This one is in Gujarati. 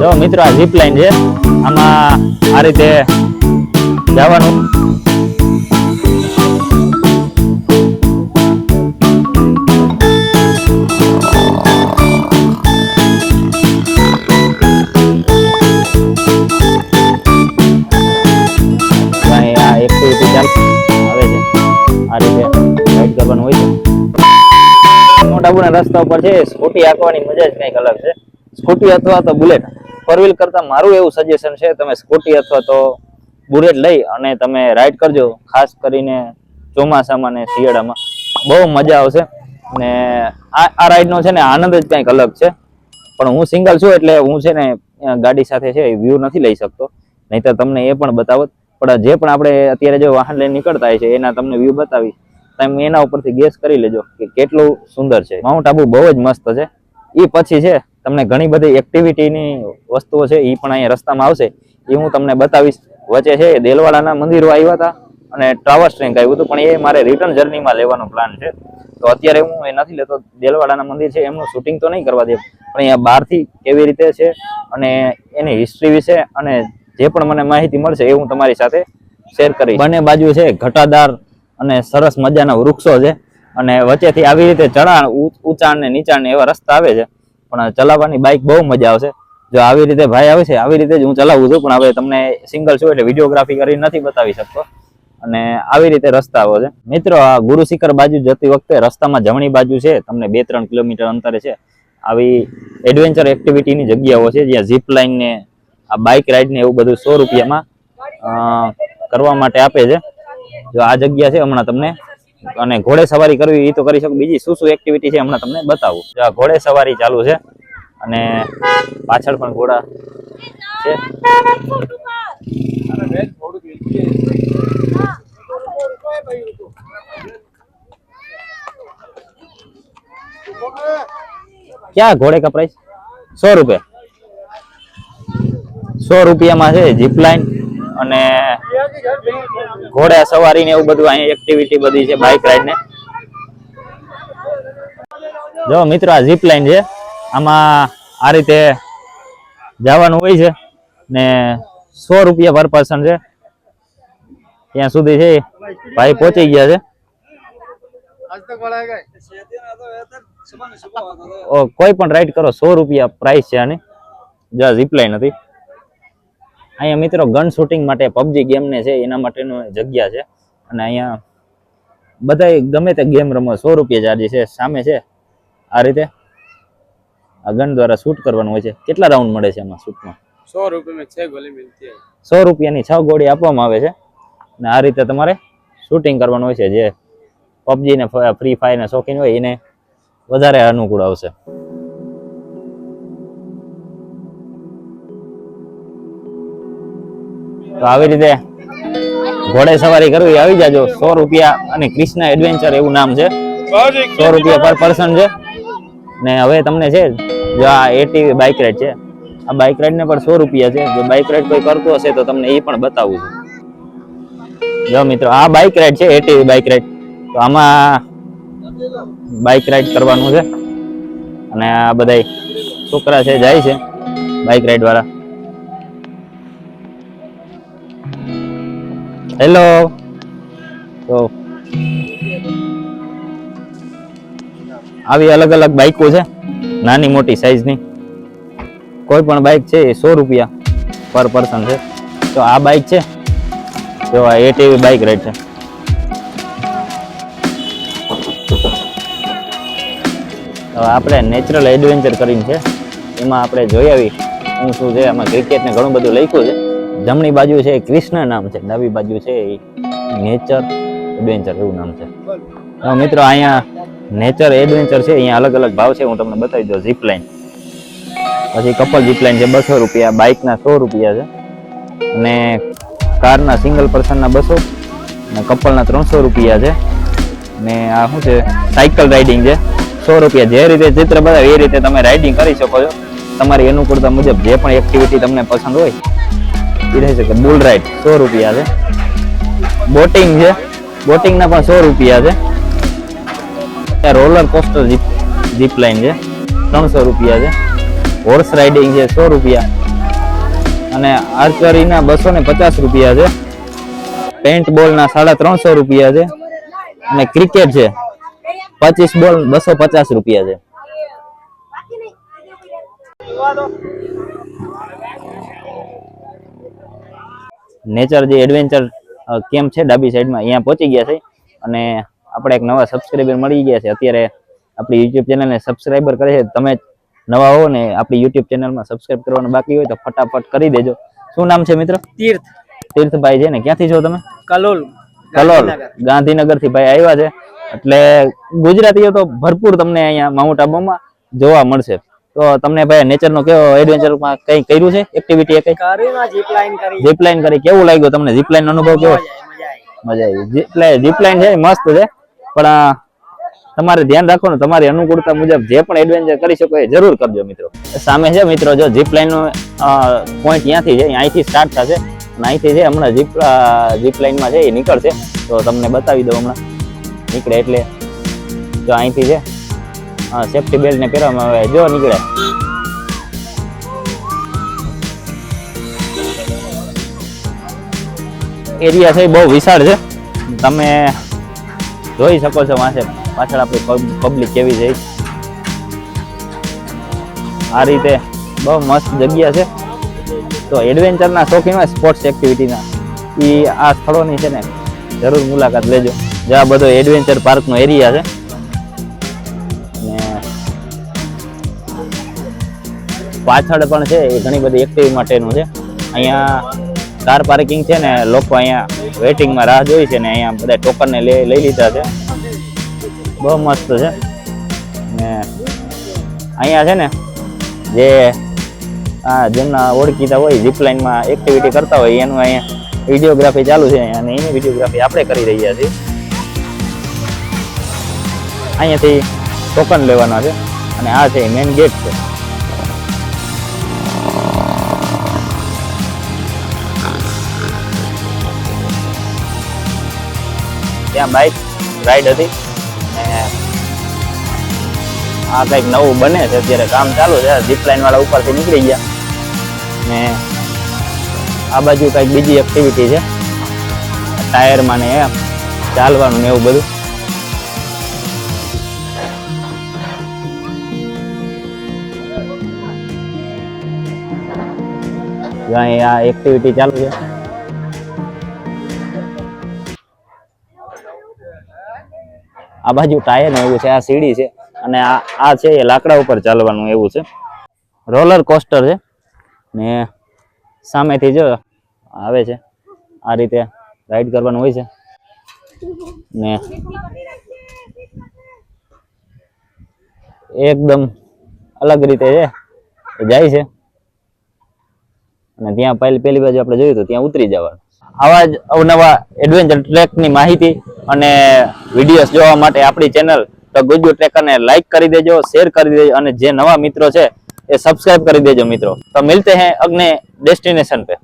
જો મિત્રો, આ ઝીપ લાઈન છે. આમાં આ રીતે જવાનું. મોટા રસ્તા ઉપર છે, સ્કૂટી હાંકવાની મજા જ કંઈક અલગ છે. સ્કૂટી અથવા તો બુલેટ. ફોર વ્હીલ કરતા મારું એવું સજેશન છે, તમે સ્કૂટી અથવા તો બુલેટ લઈ અને તમે રાઈડ કરજો, ખાસ કરીને ચોમાસામાં ને શિયાળામાં. બહુ મજા આવશે. ને આ આ રાઈડનો છે ને આનંદ જ કંઈક અલગ છે. પણ હું સિંગલ છું એટલે હું છે ને ગાડી સાથે છે વ્યૂ નથી લઈ શકતો. નહીતર તમને એ પણ બતાવત. પણ જે પણ આપણે અત્યારે જો વાહન લઈને નીકળતા હોય છે, એના તમને વ્યૂ બતાવી તમે એના ઉપરથી ગેસ કરી લેજો કે કેટલું સુંદર છે. માઉન્ટ આબુ બહુ જ મસ્ત છે. એ પછી છે તમને ઘણી બધી એક્ટિવિટીની વસ્તુઓ છે એ પણ અહીંયા રસ્તામાં આવશે. એ હું તમને બતાવીશ. વચ્ચે છે દેલવાડાના મંદિરો આવ્યા હતા અને ટ્રાવર્સ ટ્રેન આવ્યું હતું, પણ એ મારે રિટર્ન જર્નીમાં લેવાનો પ્લાન છે. તો અત્યારે હું એ નથી લેતો. દેલવાડાના મંદિર છે, એમનું શૂટિંગ તો નહીં કરવા દે પણ અહીંયા બહારથી કેવી રીતે છે અને એની હિસ્ટ્રી વિશે અને જે પણ મને માહિતી મળશે, એ હું તમારી સાથે શેર કરીશ. બંને બાજુ છે, ઘટાદાર અને સરસ મજાના વૃક્ષો છે. અને વચ્ચેથી આવી રીતે ચઢાણ ઉંચાણ ને નીચાણ ને એવા રસ્તા આવે છે. પણ ચલાવવાની બાઇક બહુ મજા આવશે. જો આવી રીતે ભાઈ આવે છે, આવી રીતે જ હું ચલાવું છું, પણ હવે તમને સિંગલ છું એટલે વિડીયોગ્રાફી કરી નથી બતાવી શકતો. અને આવી રીતે રસ્તાઓ છે. મિત્રો, આ ગુરુશિખર બાજુ જતી વખતે રસ્તામાં જમણી બાજુ છે, તમને બે ત્રણ કિલોમીટર અંતરે છે. આવી એડવેન્ચર એક્ટિવિટીની જગ્યાઓ છે, જ્યાં ઝીપ લાઇન ને આ બાઇક રાઇડ ને એવું બધું સો રૂપિયામાં કરવા માટે આપે છે. જો આ જગ્યા છે હમણાં તમને અને ઘોડે સવારી કરવી એ તો કરી શકો. બીજી શું શું એક્ટિવિટી છે હમણાં તમને બતાવું. ઘોડે સવારી ચાલુ છે અને પાછળ પણ ઘોડા છે. ક્યાં ઘોડે કા સો રૂપિયા. સો રૂપિયામાં છે જીપ લાઇન અને ઘોડા સવારી ને એવું બધું અહીંયા એક્ટિવિટી બધી છે બાઇક રાઈડ ને. જો મિત્રો, આ જીપ લાઇન છે. આમાં આ રીતે જવાનું હોય છે ને સો રૂપિયા પર પર્સન છે. ત્યાં સુધી છે ભાઈ પહોંચી ગયા છે. કોઈ પણ રાઈડ કરો, સો રૂપિયા પ્રાઇસ છે આની. જ્યાં ઝીપ લાઇન હતી. અહીંયા મિત્રો ગન શૂટિંગ માટે પબજી ગેમને છે એના માટેની જગ્યા છે. અને અહીંયા બધા ગમે તે ગેમ રમો સો રૂપિયા ચાર્જ છે સામે છે. આ રીતે આ ગન દ્વારા શૂટ કરવાનું હોય છે. કેટલા રાઉન્ડ મળે છે એમાં શૂટમાં સો રૂપિયામાં છ ગોળી મિલતી સો રૂપિયાની છ ગોળી આપવામાં આવે છે. અને આ રીતે તમારે શૂટિંગ કરવાનું હોય છે. જે પબજી ને ફ્રી ફાયર ને શોખીન હોય એને વધારે અનુકૂળ આવશે. તો આવી રીતે ઘોડે સવારી કરવી, આવી જાજો. સો રૂપિયા અને કૃષ્ણ એડવેન્ચર એવું નામ છે. સો રૂપિયા પર પર્સન છે. ને હવે તમને છે, જો આ એટીવી બાઇક રાઈડ છે. આ બાઇક રાઇડને પણ સો રૂપિયા છે. જો બાઇક રાઇડ કોઈ કરતું હશે તો તમને એ પણ બતાવું છું. જો મિત્રો, આ બાઇક રાઇડ છે એટીવી બાઇક રાઈડ તો આમાં બાઇક રાઈડ કરવાનું છે. અને આ બધા છોકરા છે, જાય છે બાઇક રાઇડ વાળા. હેલો તો આવી અલગ અલગ બાઇકો છે. નાની મોટી સાઈઝની કોઈ પણ બાઇક છે એ સો રૂપિયા પર પર્સન છે. તો આ બાઇક છે. જો આ એટીવી બાઇક રેટ છે. તો આપણે નેચરલ એડવેન્ચર કરીને છે. એમાં આપણે જોઈ આવી હું શું છે. આમાં ક્રિકેટને ઘણું બધું લખ્યું છે. જમણી બાજુ છે કૃષ્ણ નામ છે, ડાબી બાજુ છે એ નેચર એડવેન્ચર એવું નામ છે. તો મિત્રો, અહીંયા નેચર એડવેન્ચર છે, અહીંયા અલગ અલગ ભાવ છે, હું તમને બતાવી દઉં જીપ લાઇન પછી કપલ જીપ લાઇન છે, બસો રૂપિયા બાઇકના સો રૂપિયા છે. અને કારના સિંગલ પર્સનના બસો અને કપલના ત્રણસો રૂપિયા છે. ને આ શું છે સાયકલ રાઇડિંગ છે. સો રૂપિયા જે રીતે ચિત્ર બતાવે એ રીતે તમે રાઇડિંગ કરી શકો છો. તમારી અનુકૂળતા મુજબ જે પણ એક્ટિવિટી તમને પસંદ હોય એ રહી શકે બુલ રાઇડ સો રૂપિયા છે. બોટિંગ છે. બોટિંગના પણ સો રૂપિયા છે. Roller coaster zip zip line છે. ત્રણસો રૂપિયા છે. હોર્સ રાઇડિંગ છે, સો રૂપિયા. અને આર્ચરીના બસો ને પચાસ રૂપિયા છે. પેન્ટ બોલના સાડા ત્રણસો રૂપિયા છે. અને ક્રિકેટ છે. પચીસ બોલ બસો પચાસ રૂપિયા છે. નેચર જે એડવેન્ચર કેમ્પ છે ડાબી સાઈડમાં અહીંયા પહોંચી ગયા છે. અને આપણે એક નવા સબસ્ક્રાઈબર મળી ગયા છે. અત્યારે આપણી યુટ્યુબ ચેનલને સબસ્ક્રાઈબર કરે છે. તમે નવા હો ને આપણી યુટ્યુબ ચેનલમાં સબસ્ક્રાઈબ કરવાનું બાકી હોય તો ફટાફટ કરી દેજો. શું નામ છે મિત્ર? તીર્થ. તીર્થભાઈ છે ને? ક્યાંથી છો તમે? કલોલ. કલોલ. ગાંધીનગર. થી ભાઈ આવ્યા છે. એટલે ગુજરાતીઓ તો ભરપૂર તમને અહીંયા માઉન્ટ આબુમાં જોવા મળશે. તો તમને ભાઈ નેચર નો કેવો એડવેન્ચરમાં કઈ કર્યું છે? એક્ટિવિટી કઈ? કરીને જીપ લાઈન કરી. કરી. કેવું લાગ્યું તમને? ઝીપલાઇન અનુભવ કેવો? મજા આવી મજા આવી. છે મસ્ત છે. પણ તમારે ધ્યાન રાખવાનું તમારી અનુકૂળતા મુજબ જે પણ એડવેન્ચર કરી શકો એ જરૂર કરજો મિત્રો. સામે છે મિત્રો જો ઝીપલાઇન નો પોઈન્ટ ત્યાંથી છે અહીંથી સ્ટાર્ટ થશે. અને અહીંથી છે હમણાં જીપ ઝીપલાઇનમાં છે એ નીકળશે. તો તમને બતાવી દઉં હમણાં. નીકળે એટલે. જો અહીંથી છે સેફ્ટી બેલ્ટ ને પહેરવામાં આવે. જો, નીકળે. એરિયા છે બહુ વિશાળ છે. તમે જોઈ શકો છો વાંચે. પાછળ આપણી પબ્લિક કેવી છે આ રીતે બહુ મસ્ત જગ્યા છે. તો એડવેન્ચરના શોખીન સ્પોર્ટ્સ એક્ટિવિટીના એ આ સ્થળોની છે ને, જરૂર મુલાકાત લેજો. જે આ બધો એડવેન્ચર પાર્કનો એરિયા છે પાછળ પણ છે, એ ઘણી બધી એક્ટિવ માટેનું છે. અહીંયા કાર પાર્કિંગ છે ને, લોકો અહીંયા વેટિંગમાં રાહ જોઈ છે ને, અહીંયા બધા ટોકનને લઈ લઈ લીધા છે. બહુ મસ્ત છે. ને અહીંયા છે ને, જે, આ જેમના ઓળખીતા હોય ઝીપલાઇનમાં એક્ટિવિટી કરતા હોય, એનું અહીંયા વિડીયોગ્રાફી ચાલુ છે અને એની વિડીયોગ્રાફી આપણે કરી રહ્યા છીએ. અહીંયાથી ટોકન લેવાના છે અને આ છે મેઇન ગેટ છે. ત્યાં બાઇક રાઈડ હતી. આ કંઈક નવું બને છે. અત્યારે કામ ચાલુ છે. જીપ વાળા ઉપરથી નીકળી ગયા. ને આ બાજુ કંઈક બીજી એક્ટિવિટી છે. ટાયરમાં ને એમ, ચાલવાનું ને એવું બધું. આ એક્ટિવિટી ચાલુ છે. આ બાજુ ટાયર એવું છે, આ સીડી છે અને આ આ છે એ લાકડા ઉપર ચાલવાનું એવું છે. રોલર કોસ્ટર છે ને સામેથી જો આવે છે, આ રીતે રાઈડ કરવાનું હોય છે. ને એકદમ અલગ રીતે છે જાય છે. અને ત્યાં પહેલી પેલી બાજુ આપણે જોયું તો ત્યાં ઉતરી જવાનું. આવા જ અવનવા એડવેન્ચર ટ્રેકની માહિતી અને વિડીયોઝ જોવા માટે આપણી ચેનલ તો ગુજ્જુ ટ્રેકરને લાઈક કરી દેજો શેર કરી દેજો અને જે નવા મિત્રો છે એ સબસ્ક્રાઇબ કરી દેજો મિત્રો. તો મિલતે હૈ અગ્ને ડેસ્ટિનેશન पे